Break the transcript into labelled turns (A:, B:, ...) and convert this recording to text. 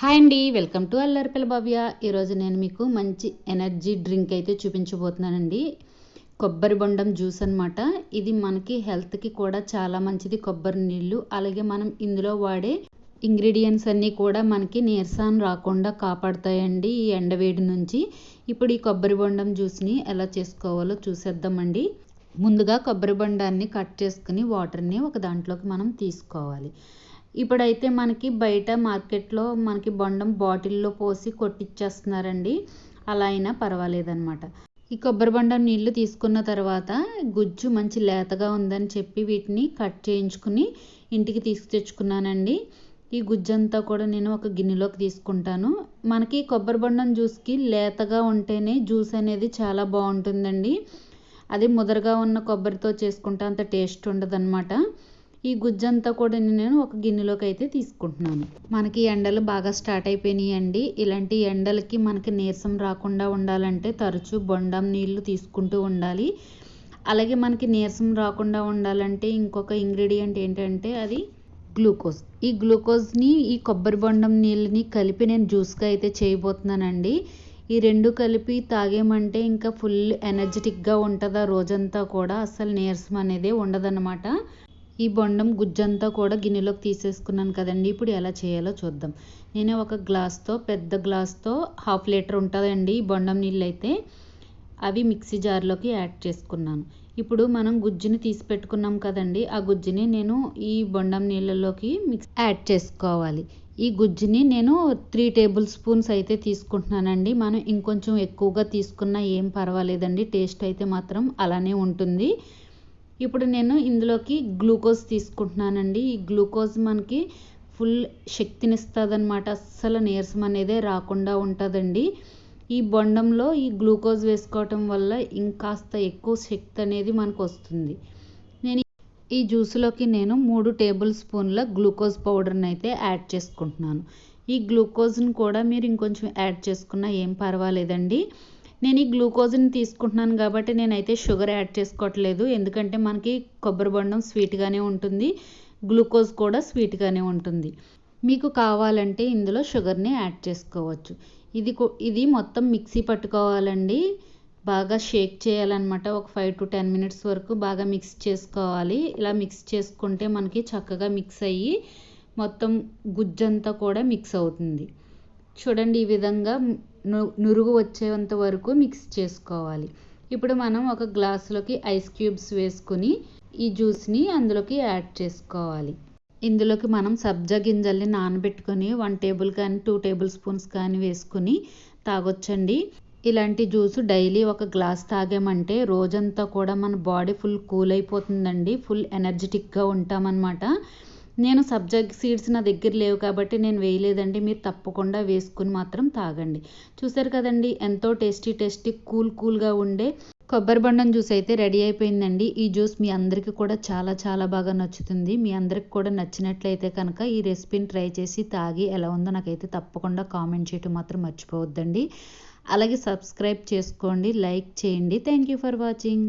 A: Hi అండి welcome to అల్లరిపల్లి భవ్య. ఈరోజు నేను మీకు మంచి ఎనర్జీ డ్రింక్ అయితే చూపించబోతున్నానండి. కొబ్బరి బొండం జ్యూస్ అనమాట ఇది మనకి హెల్త్కి కూడా చాలా మంచిది కొబ్బరి నీళ్ళు. అలాగే మనం ఇందులో వాడే ఇంగ్రీడియంట్స్ అన్నీ కూడా మనకి నీరసం రాకుండా కాపాడుతాయండి ఈ ఎండవేడి నుంచి. ఇప్పుడు ఈ కొబ్బరి బొండం జ్యూస్ని ఎలా చేసుకోవాలో చూసేద్దామండి. ముందుగా కొబ్బరి బొండాన్ని కట్ చేసుకుని వాటర్ని ఒక దాంట్లోకి మనం తీసుకోవాలి. ఇప్పుడైతే మనకి బయట మార్కెట్లో మనకి బొండం బాటిల్లో పోసి కొట్టిచ్చేస్తున్నారండి. అలా అయినా పర్వాలేదన్నమాట. ఈ కొబ్బరి బొండం నీళ్ళు తీసుకున్న తర్వాత గుజ్జు మంచి లేతగా ఉందని చెప్పి వీటిని కట్ చేయించుకుని ఇంటికి తీసుకు తెచ్చుకున్నానండి ఈ గుజ్జంతా కూడా నేను ఒక గిన్నెలోకి తీసుకుంటాను. మనకి కొబ్బరి బొండం జ్యూస్కి లేతగా ఉంటేనే జ్యూస్ అనేది చాలా బాగుంటుందండి. అది ముదరగా ఉన్న కొబ్బరితో చేసుకుంటే అంత టేస్ట్ ఉండదన్నమాట. ఈ గుజ్జంతా కూడా నేను ఒక గిన్నెలోకి అయితే తీసుకుంటున్నాను. మనకి ఎండలు బాగా స్టార్ట్ అయిపోయినాయి అండి ఇలాంటి ఎండలకి మనకి నీరసం రాకుండా ఉండాలంటే తరచూ బొండం నీళ్ళు తీసుకుంటూ ఉండాలి. అలాగే మనకి నీరసం రాకుండా ఉండాలంటే ఇంకొక ఇంగ్రీడియంట్ ఏంటంటే అది గ్లూకోజ్. ఈ గ్లూకోజ్ని ఈ కొబ్బరి బొండం నీళ్ళని కలిపి నేను జ్యూస్గా అయితే చేయబోతున్నానండి. ఈ రెండు కలిపి తాగేమంటే ఇంకా ఫుల్ ఎనర్జెటిక్గా ఉంటుందా రోజంతా కూడా. అసలు నీరసం అనేది ఉండదన్నమాట. ఈ బొండం గుజ్జంతా కూడా గిన్నెలోకి తీసేసుకున్నాను కదండి. ఇప్పుడు ఎలా చేయాలో చూద్దాం. నేను ఒక గ్లాస్తో పెద్ద గ్లాస్తో హాఫ్ లీటర్ ఉంటుందండి ఈ బొండం నీళ్ళు అయితే అవి మిక్సీ జార్లోకి యాడ్ చేసుకున్నాను. ఇప్పుడు మనం గుజ్జుని తీసి పెట్టుకున్నాం కదండి. ఆ గుజ్జుని నేను ఈ బొండం నీళ్ళలోకి మిక్స్ యాడ్ చేసుకోవాలి. ఈ గుజ్జుని నేను త్రీ టేబుల్ స్పూన్స్ అయితే తీసుకుంటున్నానండి. మనం ఇంకొంచెం ఎక్కువగా తీసుకున్నా ఏం పర్వాలేదండి. టేస్ట్ అయితే మాత్రం అలానే ఉంటుంది. ఇప్పుడు నేను ఇందులోకి గ్లూకోజ్ తీసుకుంటున్నానండి. ఈ గ్లూకోజ్ మనకి ఫుల్ శక్తినిస్తుంది అనమాట అస్సలు నీరసం అనేది రాకుండా ఉంటుందండి. ఈ బొండంలో ఈ గ్లూకోజ్ వేసుకోవటం వల్ల ఇంకాస్త ఎక్కువ శక్తి అనేది మనకు వస్తుంది నేను ఈ జ్యూస్లోకి నేను మూడు టేబుల్ స్పూన్ల గ్లూకోజ్ పౌడర్ని అయితే యాడ్ చేసుకుంటున్నాను. ఈ గ్లూకోజ్ని కూడా మీరు ఇంకొంచెం యాడ్ చేసుకున్నా ఏం పర్వాలేదండి. నేను ఈ గ్లూకోజ్ని తీసుకుంటున్నాను కాబట్టి నేనైతే షుగర్ యాడ్ చేసుకోవట్లేదు. ఎందుకంటే మనకి కొబ్బరి బొండం స్వీట్గానే ఉంటుంది గ్లూకోజ్ కూడా స్వీట్గానే ఉంటుంది. మీకు కావాలంటే ఇందులో షుగర్ని యాడ్ చేసుకోవచ్చు. ఇది ఇది మొత్తం మిక్సీ పట్టుకోవాలండి. బాగా షేక్ చేయాలన్నమాట. ఒక ఫైవ్ టు టెన్ మినిట్స్ వరకు బాగా మిక్స్ చేసుకోవాలి. ఇలా మిక్స్ చేసుకుంటే మనకి చక్కగా మిక్స్ అయ్యి మొత్తం గుజ్జంతా కూడా మిక్స్ అవుతుంది. చూడండి ఈ విధంగా నురుగు వచ్చేంత వరకు మిక్స్ చేసుకోవాలి. ఇప్పుడు మనం ఒక గ్లాసులోకి ఐస్ క్యూబ్స్ వేసుకుని ఈ జ్యూస్ని అందులోకి యాడ్ చేసుకోవాలి. ఇందులోకి మనం సబ్జా గింజల్ని నానబెట్టుకొని వన్ టేబుల్ కానీ టూ టేబుల్ స్పూన్స్ కానీ వేసుకుని తాగొచ్చండి. ఇలాంటి జ్యూస్ డైలీ ఒక గ్లాస్ తాగామంటే రోజంతా కూడా మన బాడీ ఫుల్ కూల్ అయిపోతుందండి. ఫుల్ ఎనర్జెటిక్గా ఉంటామన్నమాట. నేను సబ్జెక్ట్ సీడ్స్ నా దగ్గర లేవు కాబట్టి నేను వేయలేదండి. మీరు తప్పకుండా వేసుకుని మాత్రం తాగండి. చూసారు కదండి ఎంతో టేస్టీ టేస్టీ కూల్ కూల్గా ఉండే కొబ్బరి బండం జ్యూస్ అయితే రెడీ అయిపోయిందండి. ఈ జ్యూస్ మీ అందరికీ కూడా చాలా చాలా బాగా నచ్చుతుంది. మీ అందరికి కూడా నచ్చినట్లయితే కనుక ఈ రెసిపీని ట్రై చేసి తాగి ఎలా ఉందో నాకైతే తప్పకుండా కామెంట్ చేయటం మాత్రం మర్చిపోవద్దండి. అలాగే సబ్స్క్రైబ్ చేసుకోండి లైక్ చేయండి. Thank you for watching.